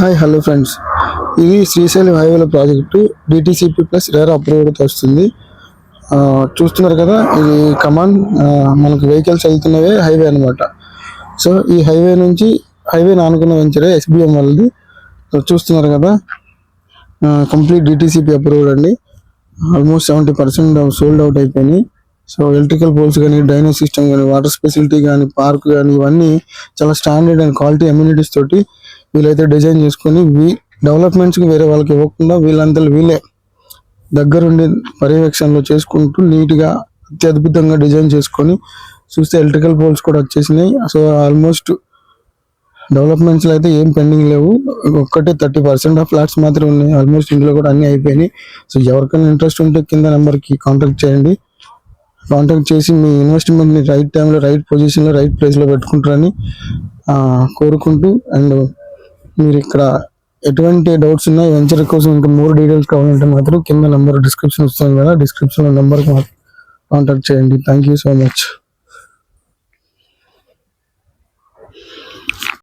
Hi hello friends. ఇది శ్రీశైలం హైవేల project. DTCP plus RERA అప్రూవ్డ్తో వస్తుంది. ఆ, చూస్తున్నారు కదా ఇది కమాండ్ మనకు వెహికల్స్ వెళ్తున్నవే హైవే అనమాట సో ఈ హైవే నుంచి హైవే నానుకున్న వెంచరే ఎస్బిఎం వాళ్ళది. చూస్తున్నారు కదా కంప్లీట్ డిటీసీపీ అప్రూవ్డ్ అండి. Almost seventy percent sold out అయిపోయినాయి. సో ఎలక్ట్రికల్ పోల్స్ కానీ డైనో సిస్టమ్ కానీ వాటర్ ఫెసిలిటీ కానీ పార్క్ కానీ ఇవన్నీ చాలా స్టాండర్డ్ అండ్ క్వాలిటీ అమ్యూనిటీస్ తోటి వీళ్ళైతే డిజైన్ చేసుకొని వీ డెవలప్మెంట్స్కి వేరే వాళ్ళకి ఇవ్వకుండా వీళ్ళంతా వీళ్ళే దగ్గరుండి పర్యవేక్షణలో చేసుకుంటూ నీట్గా అత్యద్భుతంగా డిజైన్ చేసుకొని చూస్తే ఎలక్ట్రికల్ పోల్స్ కూడా వచ్చేసినాయి. సో ఆల్మోస్ట్ డెవలప్మెంట్స్లో అయితే ఏం పెండింగ్ లేవు. ఒక్కటే థర్టీ పర్సెంట్ ఆఫ్ ఫ్లాట్స్ మాత్రమే ఉన్నాయి. ఆల్మోస్ట్ ఇంట్లో కూడా అన్నీ అయిపోయినాయి. సో ఎవరికైనా ఇంట్రెస్ట్ ఉంటే కింద నెంబర్కి కాంటాక్ట్ చేయండి. కాంటాక్ట్ చేసి మీ ఇన్వెస్ట్మెంట్ని రైట్ టైంలో రైట్ పొజిషన్లో రైట్ ప్లేస్లో పెట్టుకుంటారని కోరుకుంటూ అండ్ మీరు ఇక్కడ ఎటువంటి డౌట్స్ ఉన్నా వెంచర్ కోసం ఇంకా మోర్ డీటెయిల్స్ కావాలంటే మాత్రం కింద నెంబర్ డిస్క్రిప్షన్ వస్తుంది కదా డిస్క్రిప్షన్లో నెంబర్కి కాంటాక్ట్ చేయండి. Thank you so much